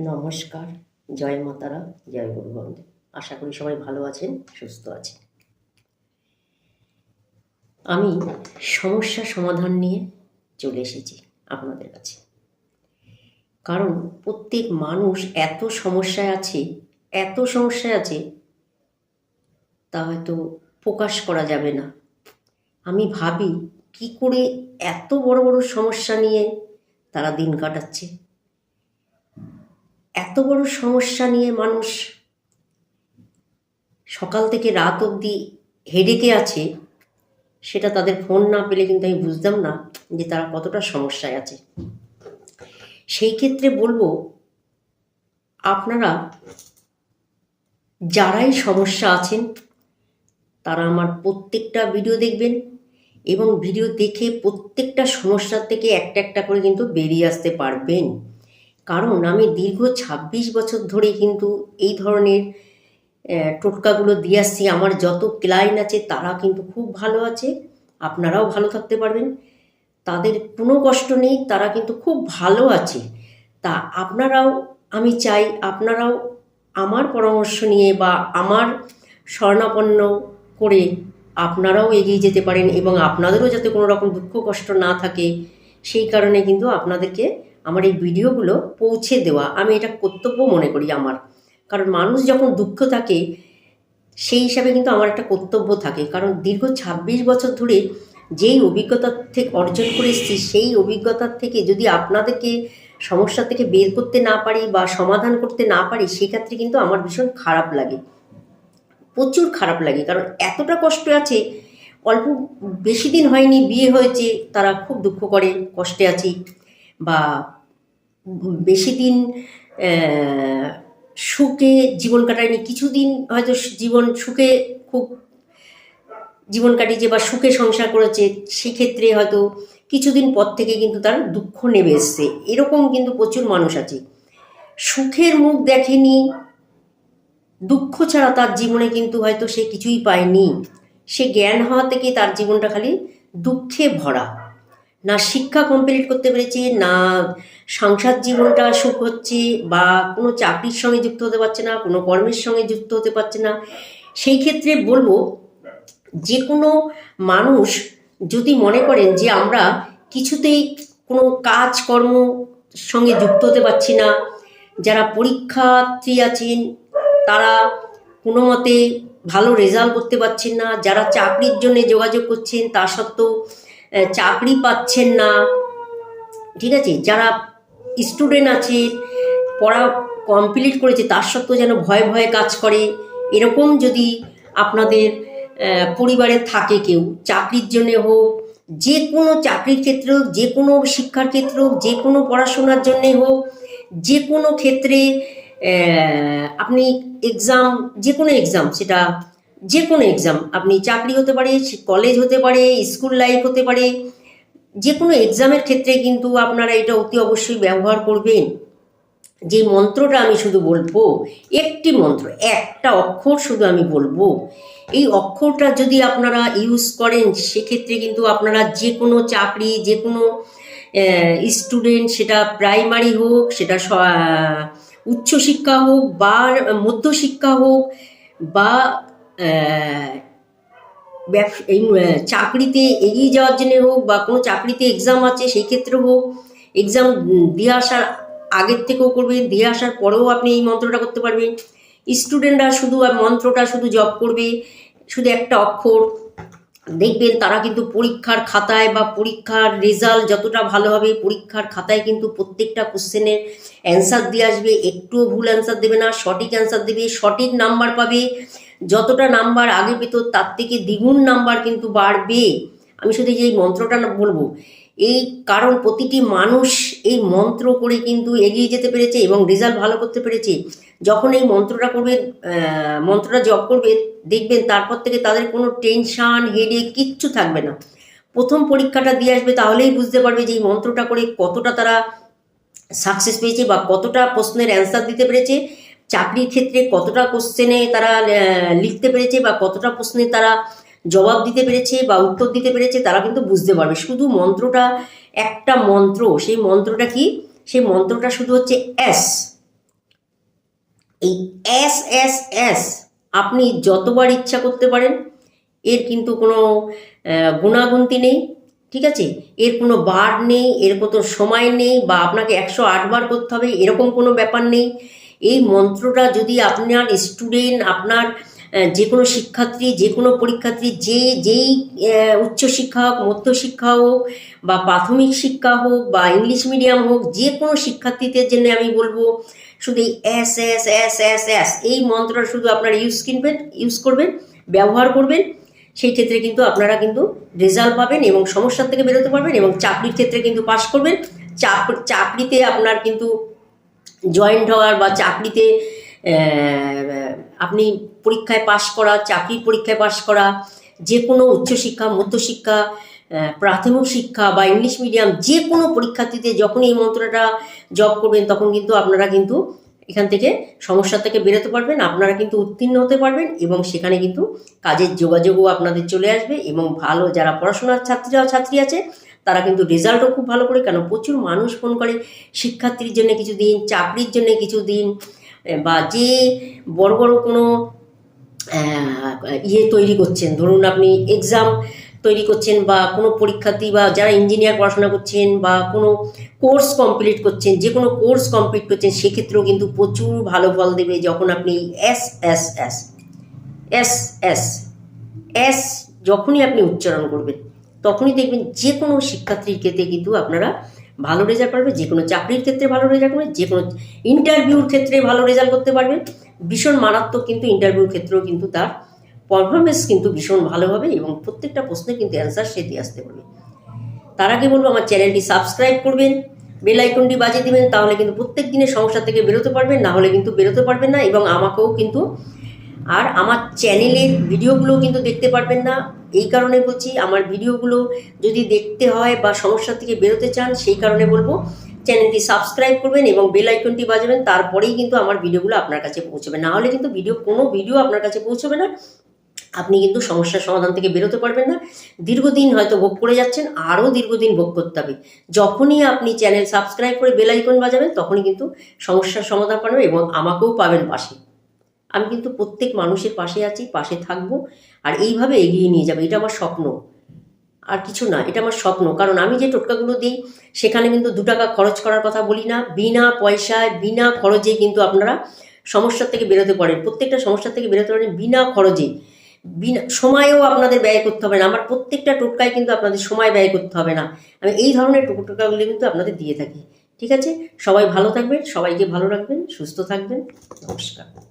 নমস্কার। জয় মাতারা জয় গুরু বন্দে আশা করি সবাই ভালো আছেন, সুস্থ আছেন। আমি সমস্যা সমাধান নিয়ে চলে এসেছি আপনাদের কাছে। কারণ প্রত্যেক মানুষ এত সমস্যায় আছে, এত সমস্যায় আছে, তা হয়তো প্রকাশ করা যাবে না। আমি ভাবি, কি করে এত বড় বড় সমস্যা নিয়ে তারা দিন কাটাচ্ছে? এত বড় সমস্যা নিয়ে মানুষ সকাল থেকে রাত অবধি হেডেকে আছে, সেটা তাদের ফোন না পেলে কিন্তু আমি বুঝতাম না যে তারা কতটা সমস্যায় আছে। সেই ক্ষেত্রে বলব, আপনারা যারাই সমস্যা আছেন, তারা আমার প্রত্যেকটা ভিডিও দেখবেন এবং ভিডিও দেখে প্রত্যেকটা সমস্যার থেকে একটা একটা করে কিন্তু বেরিয়ে আসতে পারবেন। কারণ আমি দীর্ঘ ২৬ বছর ধরে কিন্তু এই ধরনের টোটকাগুলো দিয়ে আসছি। আমার যত ক্লায়েন্ট আছে তারা কিন্তু খুব ভালো আছে। আপনারাও ভালো থাকতে পারবেন। তাদের কোনো কষ্ট নেই, তারা কিন্তু খুব ভালো আছে। তা আপনারাও, আমি চাই আপনারাও আমার পরামর্শ নিয়ে বা আমার স্বর্ণাপন্ন করে আপনারাও এগিয়ে যেতে পারেন এবং আপনাদেরও যাতে কোনো রকম দুঃখ কষ্ট না থাকে, সেই কারণে কিন্তু আপনাদেরকে আমার এই ভিডিওগুলো পৌঁছে দেওয়া, আমি এটা কর্তব্য মনে করি আমার। কারণ মানুষ যখন দুঃখ থাকে, সেই হিসাবে কিন্তু আমার একটা কর্তব্য থাকে। কারণ দীর্ঘ ২৬ বছর ধরে যেই অভিজ্ঞতা থেকে অর্জন করে এসেছি, সেই অভিজ্ঞতার থেকে যদি আপনাদেরকে সমস্যা থেকে বের করতে না পারি বা সমাধান করতে না পারি, সেক্ষেত্রে কিন্তু আমার ভীষণ খারাপ লাগে। প্রচুর খারাপ লাগে। কারণ এতটা কষ্ট আছে, অল্প বেশি দিন হয়নি, বিয়ে হয়েছে, তারা খুব দুঃখ করে, কষ্টে আছি। বা বেশি দিন সুখে জীবন কাটায়নি, কিছুদিন হয়তো জীবন সুখে খুব জীবন কাটিয়েছে বা সুখে সংসার করেছে, সেক্ষেত্রে হয়তো কিছুদিন পর থেকে কিন্তু তার দুঃখ নেমে এসছে। এরকম কিন্তু প্রচুর মানুষ আছে। সুখের মুখ দেখেনি, দুঃখ ছাড়া তার জীবনে কিন্তু হয়তো সে কিছুই পায়নি। সে জ্ঞান হওয়া থেকে তার জীবনটা খালি দুঃখে ভরা। না শিক্ষা কমপ্লিট করতে পেরেছে, না সংসার জীবনটা সুখ হচ্ছে, বা কোনো চাকরির সঙ্গে যুক্ত হতে পারছে না, কোনো কর্মের সঙ্গে যুক্ত হতে পারছে না, সেই ক্ষেত্রে বলব যে কোনো মানুষ যদি মনে করেন যে আমরা কিছুতেই কোনো কাজকর্ম সঙ্গে যুক্ত হতে পারছি না, যারা পরীক্ষার্থী আছেন, তারা কোনো মতে ভালো রেজাল্ট করতে পারছেন না, যারা চাকরির জন্য যোগাযোগ করছেন, তা সত্ত্বেও চাকরি পাচ্ছেন না। ঠিক আছে? যারা স্টুডেন্ট আছে, পড়া কমপ্লিট করেছে, তার সত্ত্বেও যেন ভয়ে ভয়ে কাজ করে। এরকম যদি আপনাদের পরিবারে থাকে কেউ, চাকরির জন্যে হোক, যে কোনো চাকরির ক্ষেত্রে হোক, যে কোনো শিক্ষার ক্ষেত্রে হোক, যে কোনো পড়াশোনার জন্যে হোক, যে কোনো ক্ষেত্রে আপনি এক্সাম যে কোনো এক্সাম সেটা যে কোনো এক্সাম আপনি চাকরি হতে পারে কলেজ হতে পারে স্কুল লাইফ হতে পারে যে কোনো এক্সামের ক্ষেত্রে কিন্তু আপনারা এটা অতি অবশ্যই ব্যবহার করবেন। যে মন্ত্রটা আমি শুধু বলব, একটি মন্ত্র, একটা অক্ষর শুধু আমি বলব, এই অক্ষরটা যদি আপনারা ইউজ করেন, সেক্ষেত্রে কিন্তু আপনারা যে কোনো চাকরি যে কোনো স্টুডেন্ট সেটা প্রাইমারি হোক, সেটা উচ্চশিক্ষা হোক বা মধ্যশিক্ষা হোক বা চাকরিতে এগিয়ে যাওয়ার জন্য হোক বা কোনো চাকরিতে এক্সাম আছে সেই ক্ষেত্রে হোক এক্সাম দিয়ে আসার আগের থেকেও করবেন, দিয়ে আসার পরেও আপনি এই মন্ত্রটা করতে পারবেন। স্টুডেন্টরা শুধু মন্ত্রটা শুধু জব করবে, শুধু একটা অক্ষর। দেখবেন তারা কিন্তু পরীক্ষার খাতায় বা পরীক্ষার রেজাল্ট যতটা ভালো হবে, পরীক্ষার খাতায় কিন্তু প্রত্যেকটা কোশ্চেনের অ্যান্সার দিয়ে আসবে। একটুও ভুল অ্যান্সার দেবে না, সঠিক অ্যান্সার দেবে, সঠিক নাম্বার পাবে। যতটা নাম্বার আগে পেত, তার থেকে দ্বিগুণ নাম্বার কিন্তু বাড়বে। আমি শুধু যে এই মন্ত্রটা বলব, এই কারণ প্রতিটি মানুষ এই মন্ত্র করে কিন্তু এগিয়ে যেতে পেরেছে এবং রেজাল্ট ভালো করতে পেরেছে। যখন এই মন্ত্রটা করবে মন্ত্রটা জপ করবে দেখবেন তারপর থেকে তাদের কোনো টেনশন হেডেক কিচ্ছু থাকবে না। প্রথম পরীক্ষাটা দিয়ে আসবে তাহলেই বুঝতে পারবে যে এই মন্ত্রটা করে কতটা তারা সাকসেস পেয়েছে বা কতটা প্রশ্নের অ্যান্সার দিতে পেরেছে। চাকরির ক্ষেত্রে কতটা কোশ্চেনে তারা লিখতে পেরেছে বা কতটা প্রশ্নে তারা জবাব দিতে পেরেছে বা উত্তর দিতে পেরেছে, তারা কিন্তু বুঝতে পারবে। শুধু মন্ত্রটা, একটা মন্ত্র, সেই মন্ত্রটা কি? সেই মন্ত্রটা শুধু হচ্ছে এস এই এস এস এস আপনি যতবার ইচ্ছা করতে পারেন, এর কিন্তু কোনো গুণাগুন্তি নেই, ঠিক আছে? এর কোনো বার নেই, এর কোনো সময় নেই বা আপনাকে একশো বার করতে হবে, এরকম কোনো ব্যাপার নেই। এই মন্ত্রটা যদি আপনার স্টুডেন্ট আপনার যে কোনো শিক্ষার্থী যে কোনো পরীক্ষার্থী, যে, যেই উচ্চশিক্ষা হোক, মধ্যশিক্ষা হোক, বা প্রাথমিক শিক্ষা হোক, বা ইংলিশ মিডিয়াম হোক যে কোনো শিক্ষার্থীদের জন্য আমি বলব, শুধু এই এস এস এস এস এস, এই মন্ত্রটা শুধু আপনারা ইউজ কিনবেন ইউজ করবেন, ব্যবহার করবেন, সেই ক্ষেত্রে কিন্তু আপনারা কিন্তু রেজাল্ট পাবেন এবং সমস্যার থেকে বেরোতে পারবেন এবং চাকরির ক্ষেত্রে কিন্তু পাশ করবেন। চাকরিতে আপনার কিন্তু জয়েন্ট হওয়ার বা চাকরিতে আপনি পরীক্ষায় পাশ করা, চাকরির পরীক্ষায় পাশ করা যে কোনো উচ্চশিক্ষা, মধ্যশিক্ষা প্রাথমিক শিক্ষা বা ইংলিশ মিডিয়াম যে কোনো পরীক্ষার্থীতে যখন এই মন্ত্রটা জব করবেন, তখন কিন্তু আপনারা কিন্তু এখান থেকে সমস্যা থেকে বেরোতে পারবেন, আপনারা কিন্তু উত্তীর্ণ হতে পারবেন এবং সেখানে কিন্তু কাজের যোগাযোগও আপনাদের চলে আসবে এবং ভালো যারা পড়াশোনার ছাত্রীরা ছাত্রী আছে তারা কিন্তু রেজাল্টও খুব ভালো করে, কেন? প্রচুর মানুষ ফোন করে শিক্ষার্থীর জন্য কিছু দিন চাকরির জন্য কিছু দিন বা যে বড় বড় কোনো ইয়ে তৈরি করছেন। ধরুন আপনি এক্সাম তৈরি করছেন বা কোনো পরীক্ষার্থী বা যারা ইঞ্জিনিয়ার পড়াশোনা করছেন বা কোনো কোর্স কমপ্লিট করছেন, যে কোনো কোর্স কমপ্লিট করছেন, সেক্ষেত্রেও কিন্তু প্রচুর ভালো ফল দেবে যখন আপনি এস এস এস এস এস এস যখনই আপনি উচ্চারণ করবেন। তখনই দেখবেন যে কোনো শিক্ষার্থীর ক্ষেত্রে কিন্তু আপনারা ভালো রেজাল্ট পারবে যে কোনো চাকরির ক্ষেত্রে ভালো রেজাল্ট করবে যে কোনো ইন্টারভিউর ক্ষেত্রে ভালো রেজাল্ট করতে পারবেন। ভীষণ মারাত্মক কিন্তু ইন্টারভিউর ক্ষেত্রেও কিন্তু তার পারফরমেন্স কিন্তু ভীষণ ভালো হবে এবং প্রত্যেকটা প্রশ্নে কিন্তু অ্যান্সার সে দিয়ে আসতে পারবে। তার আগে বলব, আমার চ্যানেলটি সাবস্ক্রাইব করবেন বেল আইকনটি বাজিয়ে দিবেন, তাহলে কিন্তু প্রত্যেক দিনের সমস্যা থেকে বেরোতে পারবেন, না হলে কিন্তু বেরোতে পারবেন না এবং আমাকেও কিন্তু আর আমার চ্যানেলের ভিডিওগুলো কিন্তু দেখতে পারবেন না। এই কারণে বলছি, আমার ভিডিওগুলো যদি দেখতে হয় বা সমস্যা থেকে বেরোতে চান, সেই কারণে বলব, চ্যানেলটি সাবস্ক্রাইব করবেন এবং বেল আইকনটি বাজাবেন, তারপরেই কিন্তু আমার ভিডিওগুলো আপনার কাছে পৌঁছবে। না হলে কিন্তু ভিডিও, কোনো ভিডিও আপনার কাছে পৌঁছবে না। আপনি কিন্তু সমস্যার সমাধান থেকে বেরোতে পারবেন না। দীর্ঘদিন হয়তো ভোগ করে যাচ্ছেন, আরও দীর্ঘদিন ভোগ করতে হবে। যখনই আপনি চ্যানেল সাবস্ক্রাইব করে বেল আইকন বাজাবেন, তখনই কিন্তু সমস্যার সমাধান পাবেন এবং আমাকেও পাবেন পাশে। আমি কিন্তু প্রত্যেক মানুষের পাশে আছি, পাশে থাকব, আর এইভাবে এগিয়ে নিয়ে যাব। এটা আমার স্বপ্ন। আর কিছু না, এটা আমার স্বপ্ন। কারণ আমি যে টোটকাগুলো দিই, সেখানে কিন্তু দু টাকা খরচ করার কথা বলি না। বিনা পয়সায়, বিনা খরচে কিন্তু আপনারা সমস্যার থেকে বেরোতে পারেন। প্রত্যেকটা সমস্যা থেকে বেরোতে পারেন বিনা খরচে। বিনা, সময়েও আপনাদের ব্যয় করতে হবে না। আমার প্রত্যেকটা টোটকায় কিন্তু আপনাদের সময় ব্যয় করতে হবে না। আমি এই ধরনের টোটকাগুলি কিন্তু আপনাদের দিয়ে থাকি। ঠিক আছে? সবাই ভালো থাকবেন, সবাইকে ভালো রাখবেন, সুস্থ থাকবেন। নমস্কার।